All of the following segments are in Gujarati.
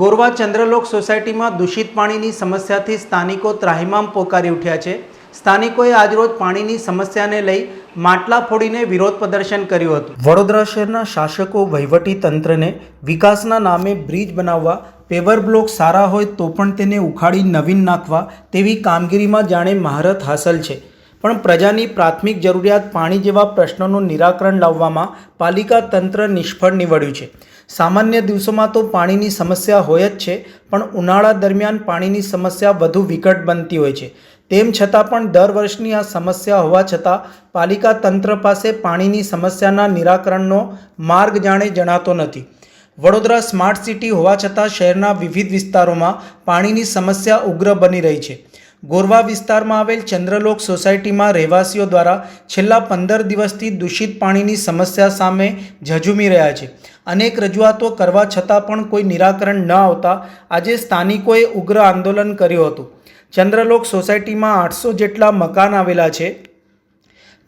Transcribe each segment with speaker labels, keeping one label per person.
Speaker 1: ગોરવા ચંદ્રલોક સોસાયટીમાં દૂષિત પાણીની સમસ્યાથી સ્થાનિકો ત્રાહિમામ પોકારી ઉઠ્યા છે. સ્થાનિકોએ આજરોજ પાણીની સમસ્યાને લઈ માટલા ફોડીને વિરોધ પ્રદર્શન કર્યું હતું. વડોદરા શહેરના શાસકો વહીવટી તંત્રને વિકાસના નામે બ્રિજ બનાવવા, પેવર બ્લોક સારા હોય તો પણ તેને ઉખાડી નવીન નાખવા તેવી કામગીરીમાં જાણે મહારત હાંસલ છે. પણ પ્રજાની પ્રાથમિક જરૂરિયાત પાણી જેવા પ્રશ્નોનું નિરાકરણ લાવવામાં પાલિકા તંત્ર નિષ્ફળ નીવડ્યું છે. સામાન્ય દિવસોમાં તો પાણીની સમસ્યા હોય જ છે, પણ ઉનાળા દરમિયાન પાણીની સમસ્યા વધુ વિકટ બનતી હોય છે. તેમ છતાં પણ દર વર્ષની આ સમસ્યા હોવા છતાં પાલિકા તંત્ર પાસે પાણીની સમસ્યાના નિરાકરણનો માર્ગ જાણે જણાતો નથી. વડોદરા સ્માર્ટ સિટી હોવા છતાં શહેરના વિવિધ વિસ્તારોમાં પાણીની સમસ્યા ઉગ્ર બની રહી છે. ગોરવા વિસ્તારમાં આવેલ ચંદ્રલોક સોસાયટીમાં રહેવાસીઓ દ્વારા છેલ્લા પંદર દિવસથી દૂષિત પાણીની સમસ્યા સામે ઝઝૂમી રહ્યા છે. અનેક રજૂઆતો કરવા છતાં પણ કોઈ નિરાકરણ ન આવતા આજે સ્થાનિકોએ ઉગ્ર આંદોલન કર્યું હતું. ચંદ્રલોક સોસાયટીમાં આઠસો જેટલા મકાન આવેલા છે.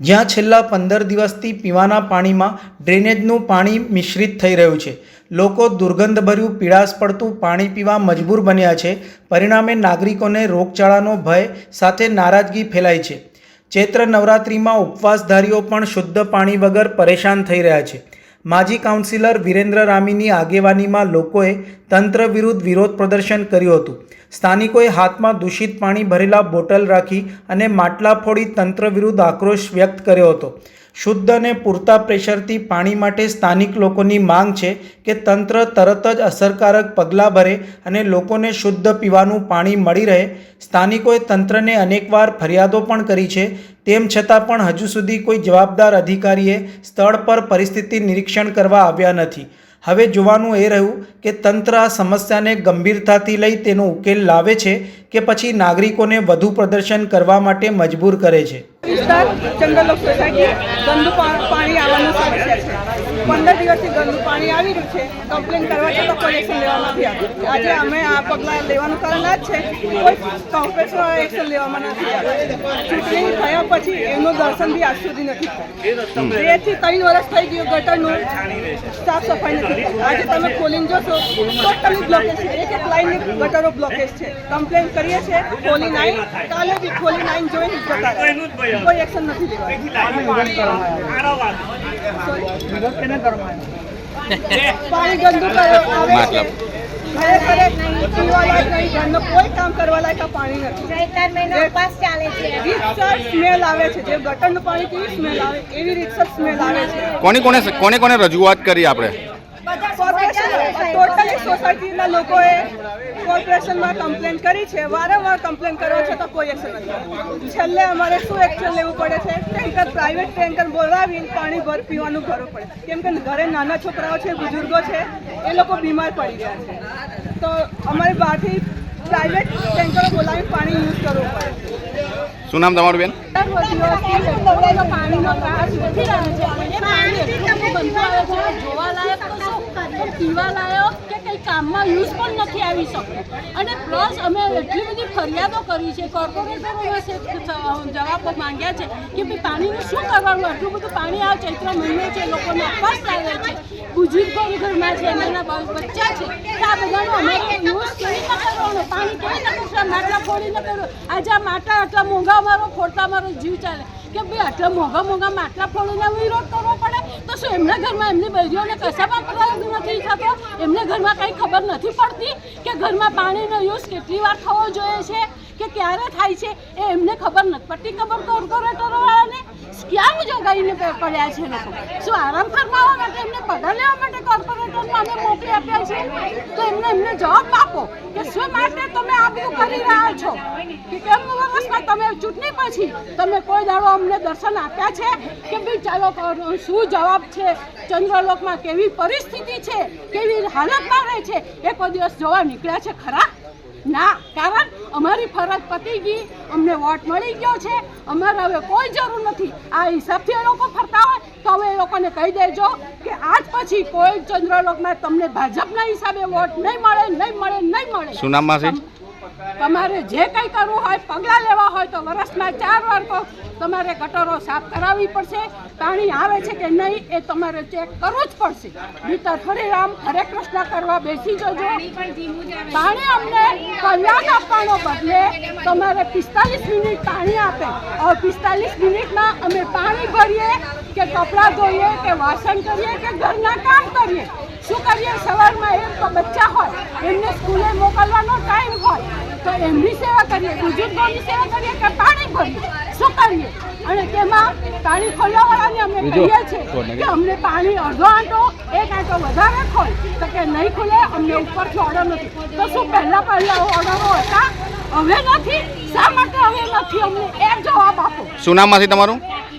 Speaker 1: જ્યાં છેલ્લા પંદર દિવસથી પીવાના પાણીમાં ડ્રેનેજનું પાણી મિશ્રિત થઈ રહ્યું છે. લોકો દુર્ગંધભર્યું પીળાશ પડતું પાણી પીવા મજબૂર બન્યા છે. પરિણામે નાગરિકોને રોગચાળાનો ભય સાથે નારાજગી ફેલાય છે. ચૈત્ર નવરાત્રિમાં ઉપવાસધારીઓ પણ શુદ્ધ પાણી વગર પરેશાન થઈ રહ્યા છે. માજી કાઉન્સિલર વિરેન્દ્ર રામીની આગેવાનીમાં લોકોએ તંત્ર વિરુદ્ધ વિરોધ પ્રદર્શન કર્યું હતું. સ્થાનિકોએ હાથમાં દૂષિત પાણી ભરેલા બોટલ રાખી અને માટલા ફોડી તંત્ર વિરુદ્ધ આક્રોશ વ્યક્ત કર્યો હતો. શુદ્ધ અને પૂરતા પ્રેશરથી પાણી માટે સ્થાનિક લોકોની માંગ છે કે તંત્ર તરત જ અસરકારક પગલાં ભરે અને લોકોને શુદ્ધ પીવાનું પાણી મળી રહે. સ્થાનિકોએ તંત્રને અનેકવાર ફરિયાદો પણ કરી છે. તેમ છતાં પણ હજુ સુધી કોઈ જવાબદાર અધિકારીએ સ્થળ પર પરિસ્થિતિ નિરીક્ષણ કરવા આવ્યા નથી. હવે જોવાનું એ રહ્યું કે તંત્ર આ સમસ્યાને ગંભીરતાથી લઈ તેનો ઉકેલ લાવે છે કે પછી નાગરિકોને વધુ પ્રદર્શન કરવા માટે મજબૂર કરે છે.
Speaker 2: વિસ્તાર ચંદ્રલોક સોસાયટી ગંદુ પાણી આવવાનું સમસ્યા છે. પંદર દિવસથી ગંદુ પાણી આવી રહ્યું છે. કમ્પ્લેન કરવા છતાં કોઈ એક્શન લેવામાં નથી આવ્યું. આજે અમે આ પગલાં લેવાનું કારણ આ જ છે કોઈ કોર્પોરેશન એક્શન લેવામાં નથી આવ્યા. ચૂંટણી થયા પછી એમનું દર્શન બી આજ સુધી નથી થયું. બેથી ત્રણ વર્ષ થઈ ગયું ગટરનું સાફ સફાઈ નથી આજે તમે ખોલીને જોશો ટોટલી બ્લોકેજ છે. એક એક લાઈન ગટરો બ્લોકેજ છે. કમ્પ્લેન કરીએ છીએ ખોલી નાઈન કાલે બી ખોલી નાઈન જોઈને જતા કોઈ એક્શન નથી લેવાયું. કોઈ કામ કરવા લાયક પાણી નથી.
Speaker 3: ઉપવાસ ચાલે છે.
Speaker 2: સ્મેલ આવે છે જે ગટરનું પાણી કેવી સ્મેલ આવે એવી રીતસર સ્મેલ આવે છે.
Speaker 4: કોની કોને કોને કોને રજૂઆત કરી આપણે?
Speaker 2: કોર્પોરેશન ટોટલી સોસાયટીના લોકોએ કોર્પોરેશનમાં કમ્પ્લેન કરી છે વારંવાર કમ્પ્લેન કરવા છતાં કોઈ એક્શન નથી. છેલ્લે અમારે શું એક્શન લેવું પડે છે? ટેન્કર પ્રાઇવેટ ટેન્કર બોલાવીને પાણી ભર પીવાનું ભરવું પડે. કેમ કે ઘરે નાના છોકરાઓ છે બુઝુર્ગો છે એ લોકો બીમાર પડી ગયા છે. તો અમારે બહારથી પ્રાઇવેટ ટેન્કરો બોલાવીને પાણી યુઝ કરવું પડે.
Speaker 4: શું નામ તમારું બેન?
Speaker 3: પાણીનો ત્રાસ નથી રહ્યો છે પાણી એટલું બધું ગંદુ આવે છે જોવાલાયક તો શું પીવા પીવાલાયક કે કંઈ કામમાં યુઝ પણ નથી આવી શકતો અને પ્લસ અમે એટલી બધી ફરિયાદો કરી છે કોર્પોરેટરો પાસે જવાબો માંગ્યા છે, કે ભાઈ પાણીનું શું કરવાનું? આટલું બધું પાણી આ ચૈત્ર મહિનો છે, લોકોને અપાસ ચાલે છે. બુજુર્ગો ઘરમાં છે બા- બચ્ચા છે. તો આ બધાનો અમારે યુઝ કેવી રીતે કરવાનો? પાણી કેવી રીતે માટલા ફોડીને કર્યું આજે આ માટલા આટલા મોંઘા મારો ફોડતા મારો જીવ ચાલે. કે ભાઈ, આટલા મોંઘા મોંઘા માટલા ફોડીને વિરોધ કરવો પડે? તો શું એમના ઘરમાં એમની બહેરીઓને કશામાં પ્રયોગ નથી થતો? એમને ઘરમાં કંઈ ખબર નથી પડતી કે ઘરમાં પાણીનો યુઝ કેટલી વાર થવો જોઈએ છે? કે ક્યારે થાય છે? એ એમને ખબર નથી પડતી ખબર કોર્પોરેટરોવાળાને? ક્યાં જોગાઈને પડ્યા છે લોકો? શું આરામ ફરમાવવા માટે એમને પગાર લેવા માટે આપ્યા છે? તો એમને એમને જવાબ આપો કે શું માટે તમે આ બધું કરી રહ્યા છો? કે કેમ વર્ષમાં તમે ચૂંટણી પછી તમે કોઈ દાડો અમને દર્શન આપ્યા છે? કે ભાઈ ચાલો શું જવાબ છે? ચંદ્રલોકમાં કેવી પરિસ્થિતિ છે? કેવી હાલતમાં રહે છે? એ કોઈ દિવસ જોવા નીકળ્યા છે ખરા? ના, કારણ અમારી ફરજ પતી ગઈ, અમને વોટ મળી ગયો છે, અમારે હવે કોઈ જરૂર નથી. આ હિસાબથી એ લોકો ફરતા હોય, તો હવે એ લોકોને કહી દેજો કે આજ પછી કોઈ ચંદ્રલોકમાં તમને ભાજપના હિસાબે વોટ નહીં મળે નહીં મળે નહીં મળે.
Speaker 4: શું નામ
Speaker 3: તમારે જે કંઈ કરવું હોય, પગલાં લેવા હોય તો વરસમાં ચાર વાર તો તમારે ગટરો સાફ કરાવવી પડશે. પાણી આવે છે કે નહીં એ તમારે ચેક કરવું જ પડશે. નહીતર હરે રામ, હરે કૃષ્ણ કરવા બેસી જજો. પાણી અમને કલાક આપવાનો બદલે તમારે પિસ્તાલીસ મિનિટ પાણી આપે. હવે પિસ્તાલીસ મિનિટમાં અમે પાણી ભરીએ કે કપડાં ધોઈએ કે વાસણ કરીએ કે ઘરના કામ કરીએ. શું કરીએ? સવારમાં તો બચ્ચા હોય, એમને સ્કૂલે મોકલવાનો ટાઈમ એમની સેવા કરીએ બુજુર્ગોની સેવા કરીએ કે પાણી ભરીએ શું કરીએ અને તેમાં પાણી ખોલવાવાળાને અમે કહીએ છીએ કે અમને પાણી અડધો આંટો એક આંટો વધારે ખોલ. તો કે નહીં ખુલે અમને ઉપરથી ઓર્ડર નથી. તો શું પહેલા પહેલા ઓર્ડરો હતા? હવે નથી? શા માટે હવે નથી? અમને એ જવાબ આપો.
Speaker 4: શું નામમાંથી તમારું?